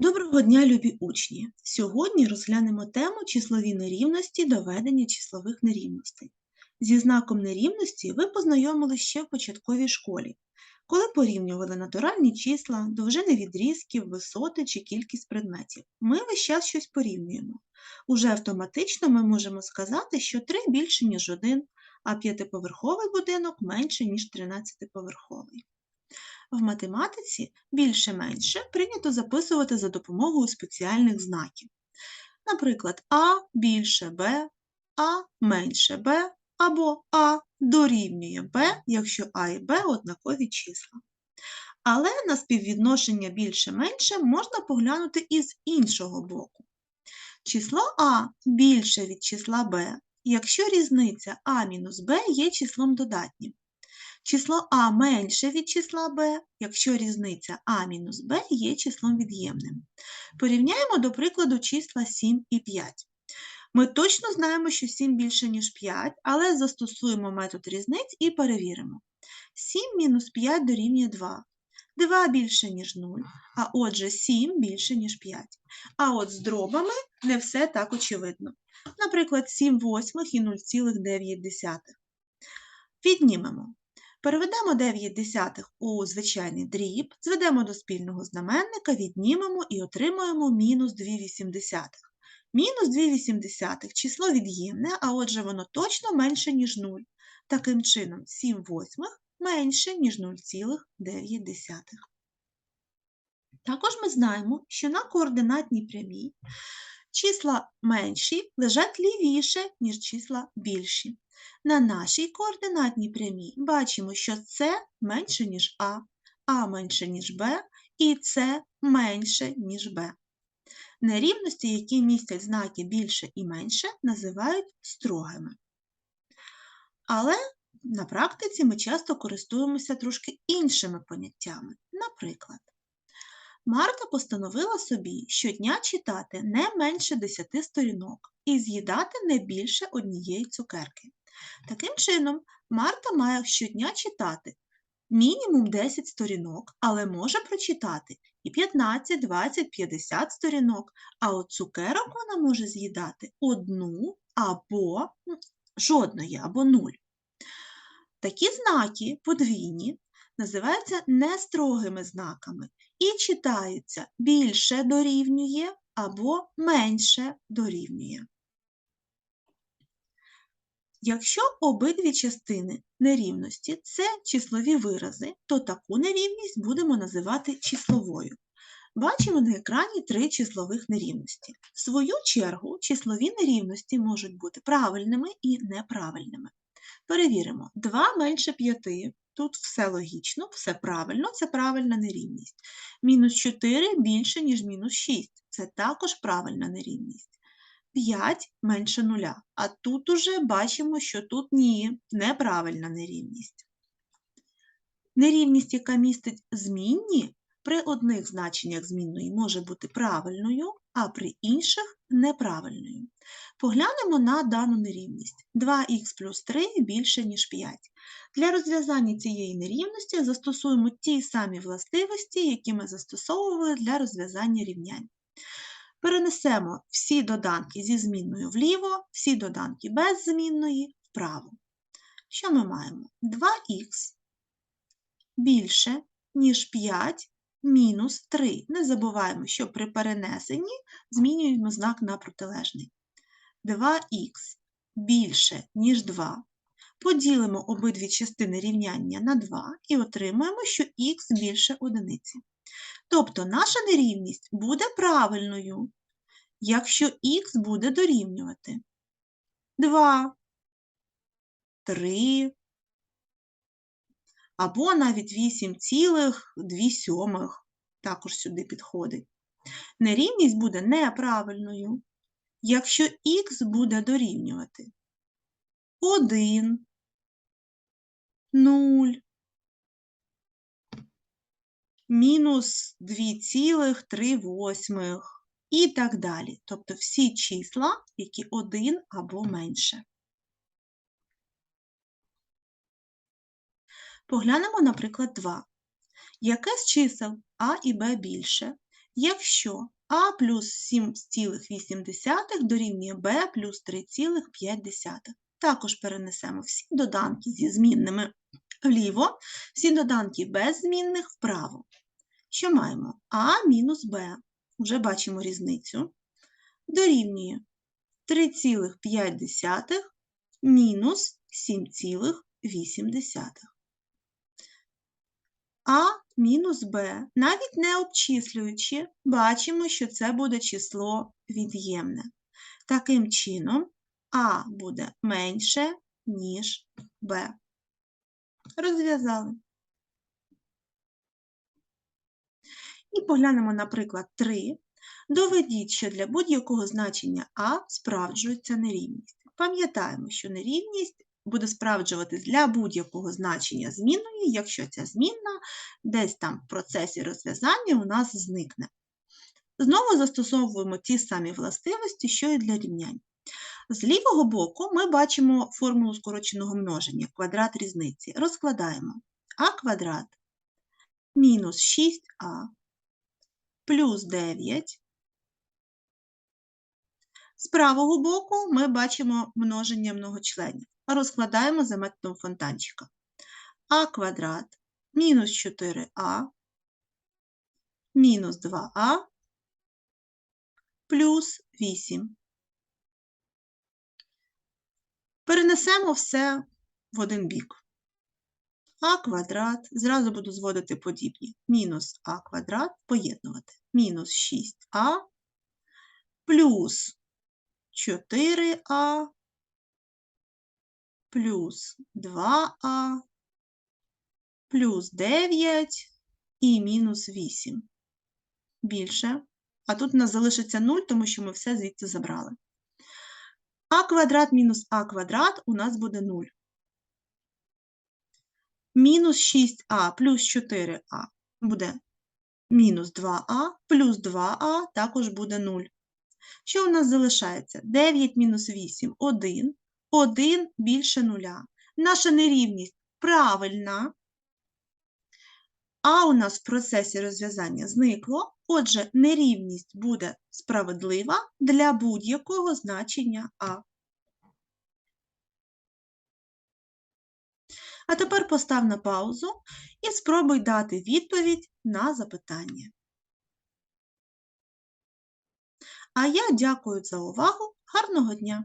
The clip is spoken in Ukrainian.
Доброго дня, любі учні! Сьогодні розглянемо тему числові нерівності доведення числових нерівностей. Зі знаком нерівності ви познайомились ще в початковій школі, коли порівнювали натуральні числа, довжини відрізків, висоти чи кількість предметів. Ми весь час щось порівнюємо. Уже автоматично ми можемо сказати, що 3 більше, ніж 1, а п'ятиповерховий будинок менше, ніж 13-поверховий. В математиці більше-менше прийнято записувати за допомогою спеціальних знаків. Наприклад, А більше Б, А менше Б або А дорівнює Б, якщо А і Б однакові числа. Але на співвідношення більше-менше можна поглянути із іншого боку. Число А більше від числа Б, якщо різниця А мінус Б є числом додатнім. Число А менше від числа b, якщо різниця А мінус Б є числом від'ємним. Порівняємо, до прикладу, числа 7 і 5. Ми точно знаємо, що 7 більше, ніж 5, але застосуємо метод різниць і перевіримо. 7 мінус 5 дорівнює 2. 2 більше, ніж 0, а отже 7 більше, ніж 5. А от з дробами не все так очевидно. Наприклад, 7 восьмих і 0,9. Віднімемо. Переведемо 9 десятих у звичайний дріб, зведемо до спільного знаменника, віднімемо і отримаємо мінус 2 вісімдесятих. Мінус 2 вісімдесятих – число від'ємне, а отже воно точно менше, ніж 0. Таким чином, 7 восьмих менше, ніж 0,9. Також ми знаємо, що на координатній прямій числа менші лежать лівіше, ніж числа більші. На нашій координатній прямій бачимо, що С менше, ніж А, А менше, ніж Б, і С менше, ніж Б. Нерівності, які містять знаки більше і менше, називають строгими. Але на практиці ми часто користуємося трошки іншими поняттями. Наприклад, Марта постановила собі щодня читати не менше 10 сторінок і з'їдати не більше однієї цукерки. Таким чином, Марта має щодня читати мінімум 10 сторінок, але може прочитати і 15, 20, 50 сторінок, а от цукерок вона може з'їдати одну або жодної, або нуль. Такі знаки подвійні називаються нестрогими знаками і читаються більше дорівнює або менше дорівнює. Якщо обидві частини нерівності це числові вирази, то таку нерівність будемо називати числовою. Бачимо на екрані три числових нерівності. В свою чергу, числові нерівності можуть бути правильними і неправильними. Перевіримо, 2 менше 5. Тут все логічно, все правильно, це правильна нерівність. Мінус 4 більше, ніж мінус 6. Це також правильна нерівність. 5 менше нуля. А тут уже бачимо, що тут ні, неправильна нерівність. Нерівність, яка містить змінні, при одних значеннях змінної може бути правильною, а при інших неправильною. Поглянемо на дану нерівність. 2х плюс 3 більше, ніж 5. Для розв'язання цієї нерівності застосуємо ті самі властивості, які ми застосовували для розв'язання рівнянь. Перенесемо всі доданки зі змінною вліво, всі доданки без змінної вправо. Що ми маємо? 2х більше, ніж 5 мінус 3. Не забуваємо, що при перенесенні змінюємо знак на протилежний. 2х більше, ніж 2. Поділимо обидві частини рівняння на 2 і отримаємо, що х більше одиниці. Тобто наша нерівність буде правильною, якщо х буде дорівнювати. 2, 3 або навіть 8,2 також сюди підходить. Нерівність буде неправильною, якщо х буде дорівнювати. 1, 0, мінус 2,3 і так далі. Тобто всі числа, які 1 або менше. Поглянемо, наприклад, 2. Яке з чисел А і Б більше, якщо а плюс 7,8 дорівнює b плюс 3,5. Також перенесемо всі доданки зі змінними вліво, всі доданки без змінних вправо. Що маємо? А мінус Б. Вже бачимо різницю. Дорівнює 3,5 мінус 7,8. А мінус Б. Навіть не обчислюючи, бачимо, що це буде число від'ємне. Таким чином, А буде менше, ніж Б. Розв'язали. І поглянемо, наприклад, 3. Доведіть, що для будь-якого значення А справджується нерівність. Пам'ятаємо, що нерівність буде справджуватись для будь-якого значення змінної, якщо ця змінна десь там в процесі розв'язання у нас зникне. Знову застосовуємо ті самі властивості, що і для рівнянь. З лівого боку ми бачимо формулу скороченого множення, квадрат різниці. Розкладаємо а квадрат мінус 6а плюс 9. З правого боку ми бачимо множення многочленів. Розкладаємо за методом фонтанчика. а квадрат мінус 4а мінус 2а плюс 8. Перенесемо все в один бік. А квадрат, зразу буду зводити подібні. Мінус а квадрат поєднувати. Мінус 6а плюс 4а плюс 2а плюс 9 і мінус 8. Більше. А тут у нас залишиться 0, тому що ми все звідси забрали. а квадрат мінус а квадрат у нас буде 0. Мінус 6а плюс 4а буде мінус 2а, плюс 2а також буде 0. Що у нас залишається? 9 мінус 8 – 1. 1 більше 0. Наша нерівність правильна. А у нас в процесі розв'язання зникло, отже, нерівність буде справедлива для будь-якого значення А. А тепер постав на паузу і спробуй дати відповідь на запитання. А я дякую за увагу. Гарного дня!